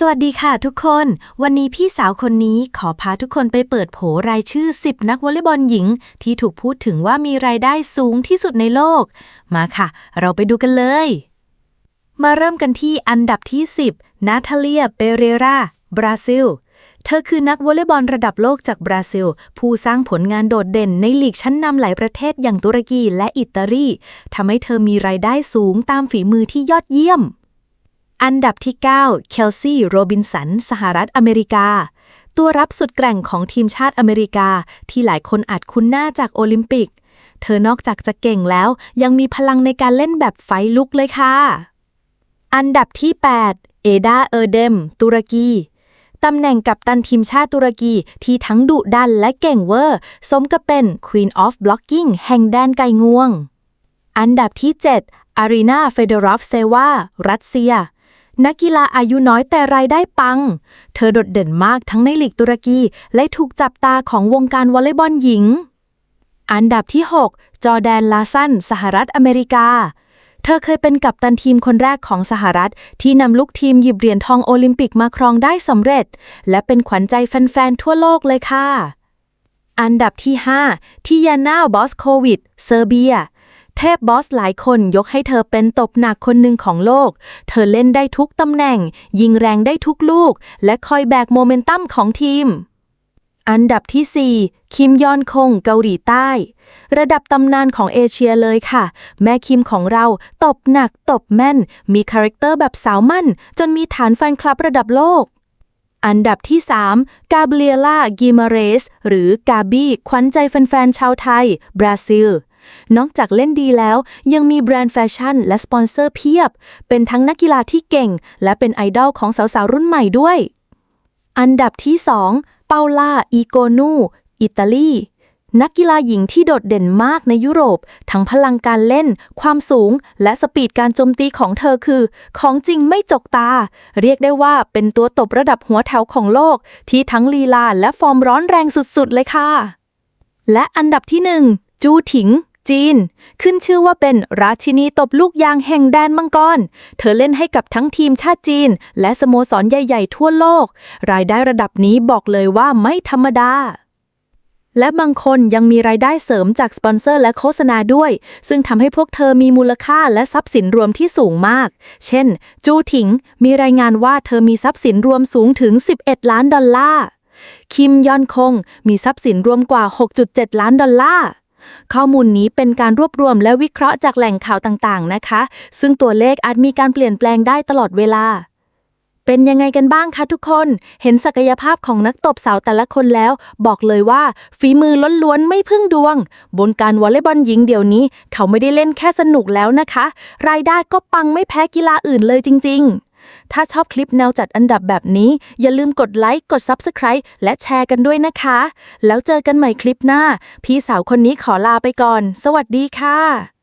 สวัสดีค่ะทุกคน วันนี้พี่สาวคนนี้ขอพาทุกคนไปเปิดโผรายชื่อ 10 นักวอลเลย์บอลหญิง ที่ถูกพูดถึงว่ามีรายได้สูงที่สุดในโลก มาค่ะ เราไปดูกันเลย มาเริ่มกันที่อันดับที่ 10 นาทาเลีย เปเรรา บราซิล เธอคือนักวอลเลย์บอลระดับโลกจากบราซิล ผู้สร้างผลงานโดดเด่นในลีกชั้นนำหลายประเทศอย่างตุรกีและอิตาลีทำให้เธอมีรายได้สูงตามฝีมือที่ยอดเยี่ยม อันดับที่ 9 เคลซี่โรบินสัน สหรัฐอเมริกา ตัวรับสุดแกร่งของทีมชาติอเมริกา ที่หลายคนอาจคุ้นหน้าจากโอลิมปิก เธอนอกจากจะเก่งแล้ว ยังมีพลังในการเล่นแบบไฟลุกเลยค่ะ อันดับที่ 8 เอดาเออร์เดม ตุรกีตำแหน่งกัปตันทีมชาติตุรกีที่ทั้งดุดันและเก่งเวอร์ สมกับเป็น Queen of Blocking แห่งแดนไก่งวง อันดับที่ 7อารีนาเฟเดรอฟเซวารัสเซีย นักกีฬาอายุน้อยแต่รายได้ปัง เธอโดดเด่นมากทั้งในลีกตุรกีและถูกจับตาของวงการวอลเลย์บอลหญิง อันดับที่ 6 จอแดนลาสันสหรัฐอเมริกา เธอเคยเป็นกัปตันทีมคนแรกของสหรัฐ ที่นำลูกทีมหยิบเหรียญทองโอลิมปิกมาครองได้สำเร็จ และเป็นขวัญใจแฟนๆทั่วโลกเลยค่ะ อันดับที่ 5 ทิยานาบอสโควิด เซอร์เบีย เทพบอสหลายคนยกให้เธอเป็นตบหนักคนหนึ่งของโลก เธอเล่นได้ทุกตำแหน่ง ยิงแรงได้ทุกลูก และคอยแบกโมเมนตัมของทีม อันดับที่ 4 คิมยอนคงเกาหลีใต้ ระดับตำนานของเอเชียเลยค่ะ แม่คิมของเราตบหนักตบแม่น มีคาแรคเตอร์แบบสาวมั่น จนมีฐานแฟนคลับระดับโลกอันดับที่ 3 กาเบรียล่ากิมาเรส หรือกาบี้ขวัญใจแฟนๆชาวไทย บราซิล นอกจากเล่นดีแล้ว ยังมีแบรนด์แฟชั่นและสปอนเซอร์เพียบ เป็นทั้งนักกีฬาที่เก่ง และเป็นไอดอลของสาวๆ รุ่นใหม่ด้วย อันดับที่ 2 เปาล่าอีโกนูอิตาลีนักกีฬาหญิงที่โดดเด่นมากในยุโรป ทั้งพลังการเล่น ความสูง และสปีดการโจมตีของเธอคือ ของจริงไม่จกตา เรียกได้ว่าเป็นตัวตบระดับหัวแถวของโลก ที่ทั้งลีลาและฟอร์มร้อนแรงสุดๆ เลยค่ะ และอันดับที่หนึ่งจูถิง จีน ขึ้นชื่อว่าเป็นราชินีตบลูกยางแห่งแดนมังกร เธอเล่นให้กับทั้งทีมชาติจีน และสโมสรใหญ่ๆ ทั่วโลก รายได้ระดับนี้บอกเลยว่าไม่ธรรมดาและบางคนยังมีรายได้เสริมจากสปอนเซอร์และโฆษณาด้วย ซึ่งทำให้พวกเธอมีมูลค่าและทรัพย์สินรวมที่สูงมาก เช่น จูถิง มีรายงานว่าเธอมีทรัพย์สินรวมสูงถึง 11 ล้านดอลลาร์ คิมยอนคง มีทรัพย์สินรวมกว่า 6.7 ล้านดอลลาร์ ข้อมูลนี้เป็นการรวบรวมและวิเคราะห์จากแหล่งข่าวต่างๆ นะคะ ซึ่งตัวเลขอาจมีการเปลี่ยนแปลงได้ตลอดเวลา เป็นยังไงกันบ้างคะทุกคน เห็นศักยภาพของนักตบสาวแต่ละคนแล้ว บอกเลยว่า ฝีมือล้วนๆไม่พึ่งดวง บนการวอลเลย์บอลหญิงเดี๋ยวนี้ เขาไม่ได้เล่นแค่สนุกแล้วนะคะ รายได้ก็ปังไม่แพ้กีฬาอื่นเลยจริง ๆ ถ้าชอบคลิปแนวจัดอันดับแบบนี้ อย่าลืมกดไลค์ กด Subscribe และแชร์กันด้วยนะคะ แล้วเจอกันใหม่คลิปหน้า พี่สาวคนนี้ขอลาไปก่อน สวัสดีค่ะ